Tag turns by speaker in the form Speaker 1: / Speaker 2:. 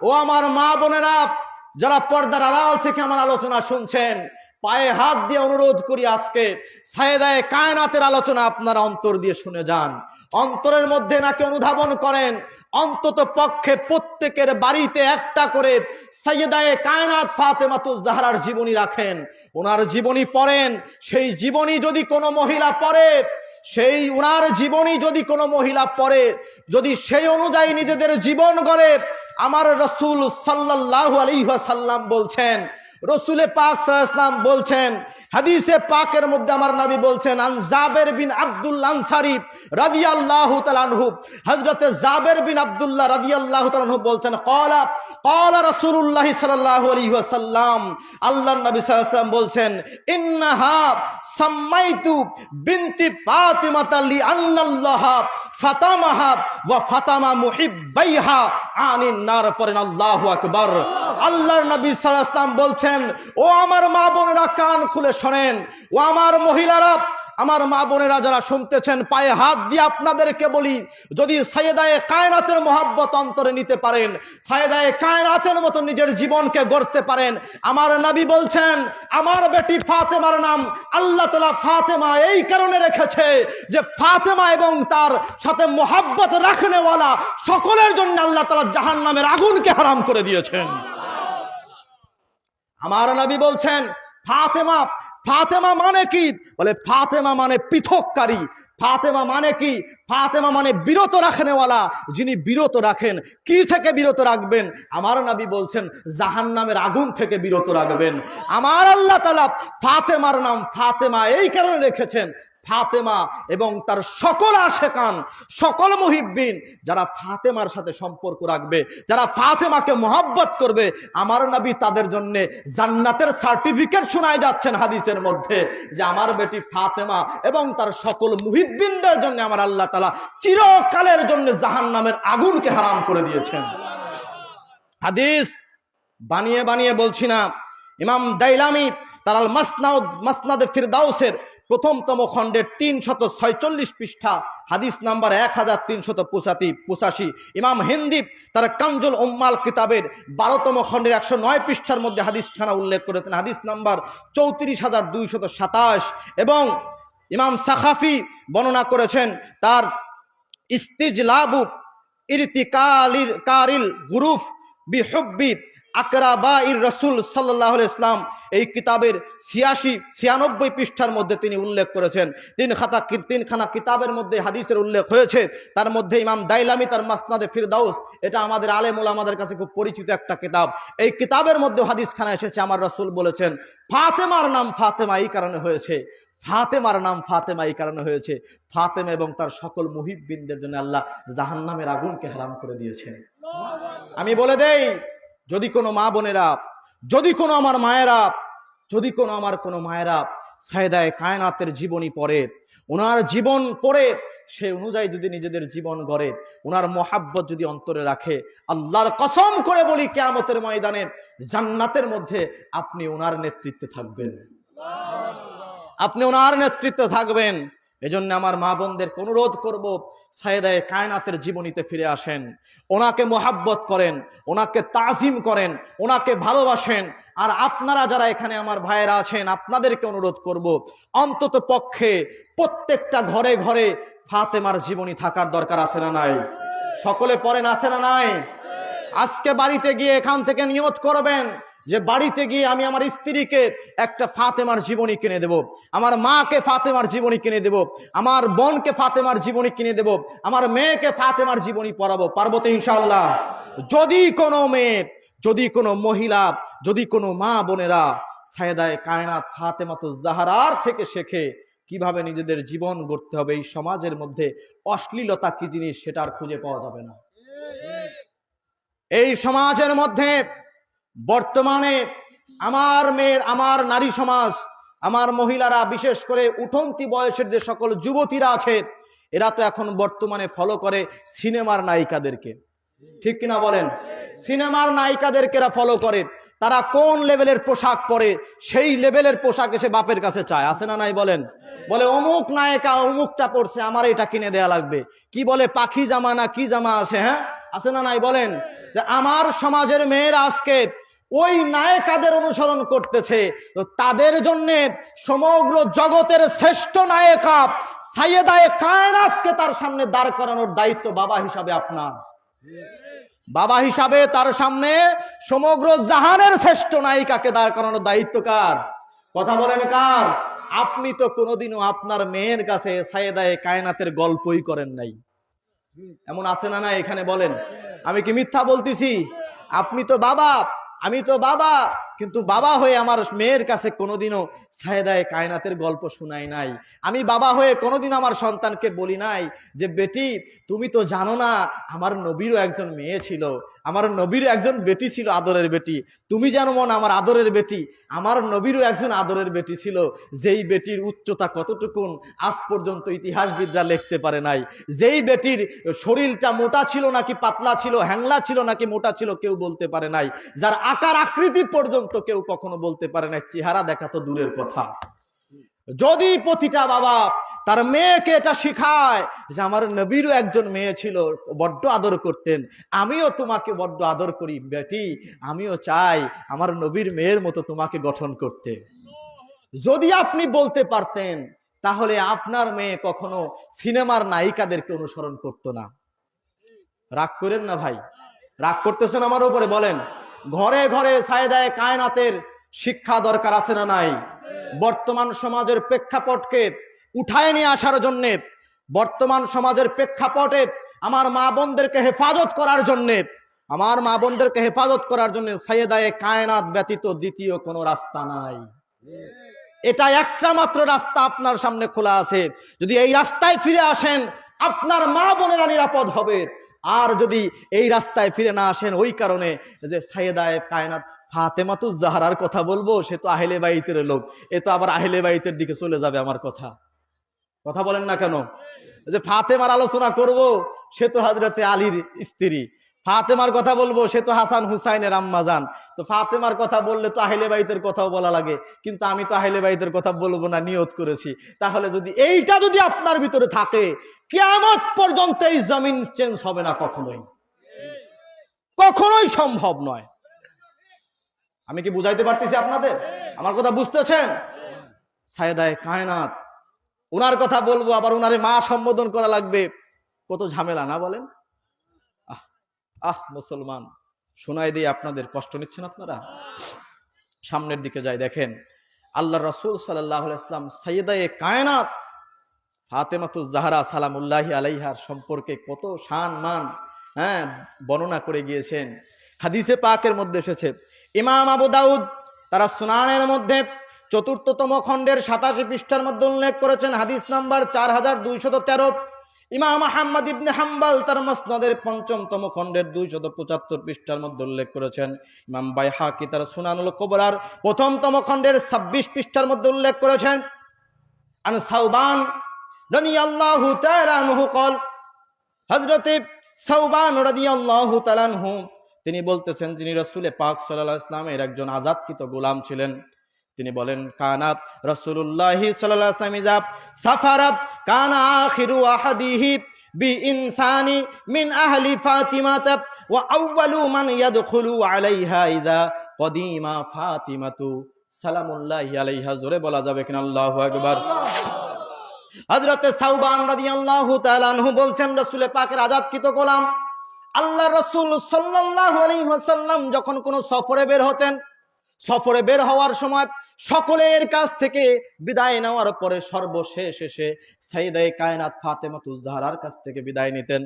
Speaker 1: ও আমার মা বোনেরা, যারা পর্দার আড়াল থেকে আমার আলোচনা শুনছেন, পায়ে হাত দিয়ে অনুরোধ করি আজকে সায়েদায় কায়নাতের আলোচনা আপনারা অন্তর দিয়ে শুনে যান। অন্তরের মধ্যে নাকি অনুধাবন করেন, অন্তত পক্ষে প্রত্যেকের বাড়িতে একটা করে সৈয়দায় কায়নাত ফাতেমাতুজ জাহরার জীবনী রাখেন। ওনার জীবনী পড়েন, সেই জীবনী যদি কোনো মহিলা পড়ে সেই উনার জীবনী যদি কোনো মহিলা পড়ে, যদি সেই অনুযায়ী নিজেদের জীবন গড়ে, আমার রসুল সাল্লাহ আলিহাসাল্লাম বলছেন রসুলে পাক সাল্লাম বলছেন, হাদিসে পাকের মধ্যে আমার নবী বলছেন, আন জাবের বিন আব্দুল্লাহ আনসারি রাদিয়াল্লাহু তাআলা আনহু। হযরতে জাবের বিন আব্দুল্লাহ রাদিয়াল্লাহু তাআলা আনহু বলছেন, ক্বালা ক্বালা রাসূলুল্লাহ সাল্লাল্লাহু আলাইহি ওয়াসাল্লাম। আল্লাহর নবী ওয়াসাল্লাম বলছেন, ইন্নাহা সাম্মাইতু বিনতি ফাতিমাতা লি আন্নাল্লাহা ফাতামাহা ওয়া ফাতামা মুহিব্বাইহা আনিন নার, পড়েন আল্লাহু আকবার। আল্লাহর নবী সাল্লাল্লাহু ওয়াসাল্লাম বলছেন ও আমার মা বোনেরা কান খুলে শোনেন, ও আমার মহিলারা, আমার মা বোনেরা যারা শুনতেছেন, পায়ে হাত দিয়ে আপনাদেরকে বলি, যদি সাইয়েদায়ে কায়নাতের মহাব্বত অন্তরে নিতে পারেন, সাইয়েদায়ে কায়নাতের মতো নিজের জীবনকে গড়তে পারেন, আমার নবী বলছেন, আমার বেটি ফাতেমার নাম আল্লাহ তালা ফাতেমা এই কারণে রেখেছে যে ফাতেমা এবং তার সাথে মহাব্বত রাখনেওয়ালা সকলের জন্য আল্লাহ তালা জাহান নামের আগুনকে হারাম করে দিয়েছেন। আমার নবী বলছেন, ফাতেমা ফাতেমা মানে কি? বলে, ফাতেমা মানে পৃথককারী। ফাতেমা মানে কি? ফাতেমা মানে বিরত রাখনেওয়ালা। যিনি বিরত রাখেন, কি থেকে বিরত রাখবেন? আমার নাবি বলছেন জাহান নামের আগুন থেকে বিরত রাখবেন। আমার আল্লাহ তালা ফাতেমার নাম ফাতেমা এই কারণে রেখেছেন ফাতেমা এবং তার সকল আশেকান, সকল মুহিব্বিন যারা ফাতেমার সাথে সম্পর্ক রাখবে, যারা ফাতেমাকে মহাব্বত করবে, আমার নবী তাদের জন্যে জান্নাতের সার্টিফিকেট শোনায় যাচ্ছেন হাদিসের মধ্যে যে আমার বেটি ফাতেমা এবং তার সকল মুহিব্বিনদের জন্য আমার আল্লাহ তালা চিরকালের জন্য জাহান নামের আগুনকে হারাম করে দিয়েছেন। হাদিস বানিয়ে বানিয়ে বলছি না, ইমাম দাইলামি তার আল মাসনাউদ, মাসনাদে ফিরদাউসের প্রথমতম খণ্ডের তিন শত ছয়চল্লিশ পৃষ্ঠা, হাদিস নাম্বার এক হাজার তিনশত পঁচাশি পঁচাশি। ইমাম হিন্দি তার কাঞ্জুল উম্মাল কিতাবের বারোতম খণ্ডের একশো নয় পৃষ্ঠার মধ্যে হাদিস খানা উল্লেখ করেছেন। হাদিস নাম্বার চৌত্রিশ হাজার দুইশত সাতাশ এবং ইমাম সাখাফি বর্ণনা করেছেন, তার ইস্তিজলাবু ইরতিকালির কারিল গুরুফ বিহব্বি আকরাবা ইর রসুল সাল্লাহ ইসলাম এই কিতাবের ছিয়াশি, ছিয়ানব্বই পৃষ্ঠার মধ্যে তিনি উল্লেখ করেছেন। তিন খাতা তিনখানা কিতাবের মধ্যে হাদিসের উল্লেখ হয়েছে। তার মধ্যে ইমাম দাইলামি তার মাসনাদে ফিরদাউস, এটা আমাদের আলেমুল আমাদের কাছে খুব পরিচিত একটা কিতাব। এই কিতাবের মধ্যে হাদিসখানা এসেছে, আমার রসুল বলেছেন, ফাতেমার নাম ফাতেমা এই কারণে হয়েছে। ফাতেমার নাম ফাতেমা এই কারণে হয়েছে। ফাতেমা এবং তার সকল মুহিববিনদের জন্য আল্লাহ জাহান্নামের আগুনকে হারাম করে দিয়েছেন। আমি বলে দেই যদি কোনো মা বোনেরা, যদি কোনো আমার মায়েরা, যদি কোনো আমার কোনো মায়েরা সায়দায় কায়নাতের জীবনী পড়ে, ওনার জীবন পড়ে, সে অনুযায়ী যদি নিজেদের জীবন গড়ে, ওনার মহাব্বত যদি অন্তরে রাখে, আল্লাহর কসম করে বলি কেয়ামতের ময়দানে জান্নাতের মধ্যে আপনি ওনার নেতৃত্বে থাকবেন। আপনি ওনার নেতৃত্বে থাকবেন। এজন্য আমার মা বোনদেরকে অনুরোধ করব, সায়েদায় কায়নাতের জীবনীতে ফিরে আসেন। ওনাকে মোহাব্বত করেন, ওনাকে তাজিম করেন, ওনাকে ভালোবাসেন। আর আপনারা যারা এখানে আমার ভাইয়েরা আছেন, আপনাদেরকে অনুরোধ করব, অন্তত পক্ষে প্রত্যেকটা ঘরে ঘরে ফাতেমার জীবনী থাকার দরকার আছে না নাই? সকলে পড়েন আছে না নাই? আজকে বাড়িতে গিয়ে এখান থেকে নিয়ত করবেন। যে বাড়িতে গিয়ে আমি আমার স্ত্রীকে একটা ফাতেমার জীবনী কিনে দেব, আমার মাকে ফাতেমার জীবনী কিনে দেব, আমার বোনকে ফাতেমার জীবনী কিনে দেব, আমার মেয়েকে ফাতেমার জীবনী পড়াবো, পারব তো ইনশাল্লাহ যদি কোনো মেয়ে, যদি কোনো মহিলা, যদি কোনো মা বোনেরা সায়দায় কায়নাত ফাতেমাতো জাহারার থেকে শেখে কীভাবে নিজেদের জীবন গড়তে হবে এই সমাজের মধ্যে, অশ্লীলতা কি জিনিস সেটা আর খুঁজে পাওয়া যাবে না। এই সমাজের মধ্যে বর্তমানে আমার মেয়ের, আমার নারী সমাজ, আমার মহিলারা, বিশেষ করে উঠন্তি বয়সের যে সকল যুবতীরা আছে, এরা তো এখন বর্তমানে ফলো করে সিনেমার নায়িকাদেরকে। ঠিক কিনা বলেন? সিনেমার নায়িকাদেরকে এরা ফলো করে। তারা কোন লেভেলের পোশাক পরে, সেই লেভেলের পোশাক এসে বাপের কাছে চায়। আসে না নাই বলেন? বলে, অমুক নায়িকা অমুকটা পড়ছে আমার এটা কিনে দেয়া লাগবে। কি বলে? পাখি জামা না কি জামা আছে হ্যাঁ? আছে না নাই বলেন? যে, আমার সমাজের মেয়েরা আজকে ওই নায়িকাদের অনুসরণ করতেছে। তাদের জন্য সমগ্র জগতের শ্রেষ্ঠ নায়িকা সাইয়েদায়ে কায়নাতকে তার সামনে দাঁড় করানোর দায়িত্ব বাবা হিসাবে আপনার। বাবা হিসাবে তার সামনে সমগ্র জাহানের শ্রেষ্ঠ নায়িকাকে দাঁড় করানোর দায়িত্ব কার? কথা বলেন কার? আপনি তো কোনোদিনও আপনার মেয়ের কাছে সাইয়েদায়ে কায়নাতের গল্পই করেন নাই। এমন আছে না না এখানে বলেন। আমি কি মিথ্যা বলতেছি? আপনি তো বাবা আমি তো বাবা, কিন্তু বাবা হয়ে আমার মেয়ের কাছে কোনোদিনও সায়দায় কায়নাতের গল্প শোনাই নাই। আমি বাবা হয়ে কোনোদিন আমার সন্তানকে বলি নাই যে, বেটি, তুমি তো জানো না, আমার নবীরও একজন মেয়ে ছিল। আমার নবীরও একজন বেটি ছিল আদরের বেটি। তুমি জানো মন, আমার আদরের বেটি। আমার নবীরও একজন আদরের বেটি ছিল। যেই বেটির উচ্চতা কতটুকুন, আজ পর্যন্ত ইতিহাসবিদরা লিখতে পারে নাই। যেই বেটির শরীরটা মোটা ছিল নাকি পাতলা ছিল, হ্যাংলা ছিল নাকি মোটা ছিল, কেউ বলতে পারে নাই। যার আকার আকৃতি পর্যন্ত কেউ কখনো বলতে পারে নাই। চেহারা দেখা তো দূরের কথা। যদি প্রতিটা বাবা তার মেয়েকে এটা শিখায় যে আমার নবীরও একজন মেয়ে ছিল, বড্ড আদর করতেন। আমিও তোমাকে বড্ড আদর করি, বেটি। আমিও চাই আমার নবীর মেয়ের মতো তোমাকে গঠন করতে। যদি আপনি বলতে পারতেন, তাহলে আপনার মেয়ে কখনো সিনেমার নায়িকাদেরকে অনুসরণ করতো না। রাগ করেন না ভাই? রাগ করতেছেন আমার উপরে, বলেন। ঘরে ঘরে সায়দায় কায়নাতের শিক্ষা দরকার আছে না নাই? বর্তমান সমাজের প্রেক্ষাপটকে উঠায় নিয়ে আসার জন্যে, বর্তমান সমাজের প্রেক্ষাপটে আমার মা বোনদেরকে হেফাজত করার জন্যে, আমার মা বোনদেরকে হেফাজত করার জন্য সাইয়েদায়ে কায়নাত ব্যতীত দ্বিতীয় কোনো রাস্তা নাই। এটা একটা মাত্র রাস্তা আপনার সামনে খোলা আছে। যদি এই রাস্তায় ফিরে আসেন, আপনার মা বোনেরা নিরাপদ হবে। আর যদি এই রাস্তায় ফিরে না আসেন, ওই কারণে যে সাইয়েদায়ে কায়নাত ফাতেমাতুজ জাহারার কথা বলব, সে তো আহেলে বাইতের লোক। এ তো আবার আহেলে বাইতের দিকে চলে যাবে আমার কথা। কথা বলেন না কেন? যে ফাতেমার আলোচনা করব, সে তো হাজরতে আলীর স্ত্রী। ফাতেমার কথা বলব, সে তো হাসান হুসাইনের আম্মাজান তো ফাতেমার কথা বললে তো আহিলে বাইতের কথাও বলা লাগে। কিন্তু আমি তো আহিলে বাইতের কথা বলব না, নিয়ত করেছি। তাহলে যদি এইটা যদি আপনার ভিতরে থাকে কেমন পর্যন্ত এই জমিন চেঞ্জ হবে না কখনোই। কখনোই সম্ভব নয়। আমি কি বুঝাইতে পারতেছি আপনাদের? আমার কথা বুঝতেছেন? সায়দায় কায়নাত ওনার কথা বলব, আবার ওনারে মা সম্বোধন করা লাগবে। কত ঝামেলা, না বলেন? আহ আহ, মুসলমান শোনাই দিয়ে আপনাদের কষ্ট নিচ্ছেন আপনারা? সামনের দিকে যাই, দেখেন আল্লাহ রসুল সাল্লাহ ইসলাম সৈয়দায়ে কায়নাত ফাতেমাতুজ জাহারা সালামুল্লাহি আলাইহার সম্পর্কে কত শান মান হ্যাঁ বর্ণনা করে গিয়েছেন। হাদিসে পাকের মধ্যে এসেছে। ইমাম আবু দাউদ তারা সুনানের মধ্যে চতুর্থতম খণ্ডের সাতাশি পৃষ্ঠার মধ্যে উল্লেখ করেছেন হাদিস নাম্বার চার হাজার দুইশত তেরো। ইমাম আহম্মদ ইবনে হাম্বাল তার মসনদের পঞ্চমতম খণ্ডের দুইশত পঁচাত্তর পৃষ্ঠার মধ্যে উল্লেখ করেছেন। ইমাম বাই হাকি তার সুনানুল কবরার প্রথমতম খণ্ডের ছাব্বিশ পৃষ্ঠার মধ্যে উল্লেখ করেছেন। আন সাউবান রনি আল্লাহ কল হজরতে সাউবান রনি আল্লাহ তালানহু তিনি বলতেছেন যিনি রসুলে পাক সাল্লাহ ইসলামের একজন আজাদকৃত গোলাম ছিলেন। তিনি বলেন, কানাত রসুল্লাহ সাল্লাহ ইসলাম সাফারাত, কানা আখিরু বি ইনসানি মিন আহলি ফাতিমাত ওয়া আউয়ালু মান ইয়াদখুলু আলাইহা ইযা কদিমা ফাতিমাতু। সালামুল্লাহি আলাইহা, জোরে বলা যাবে কিনা? আল্লাহু আকবার। হযরতে সাউবান রাদিয়াল্লাহু তাআলা আনহু বলছেন রাসূলে পাকের আজাদকৃত গোলাম আল্লাহ রসুল সাল্লাম যখন কোনো সফরে বের হতেন সফরে বের হওয়ার সময় সকলের কাছ থেকে বিদায় নেওয়ার পরে সর্বশেষ এসে সাইদাই কায়নাত ফাতেমাতুজ জাহরার কাছ থেকে বিদায় নিতেন।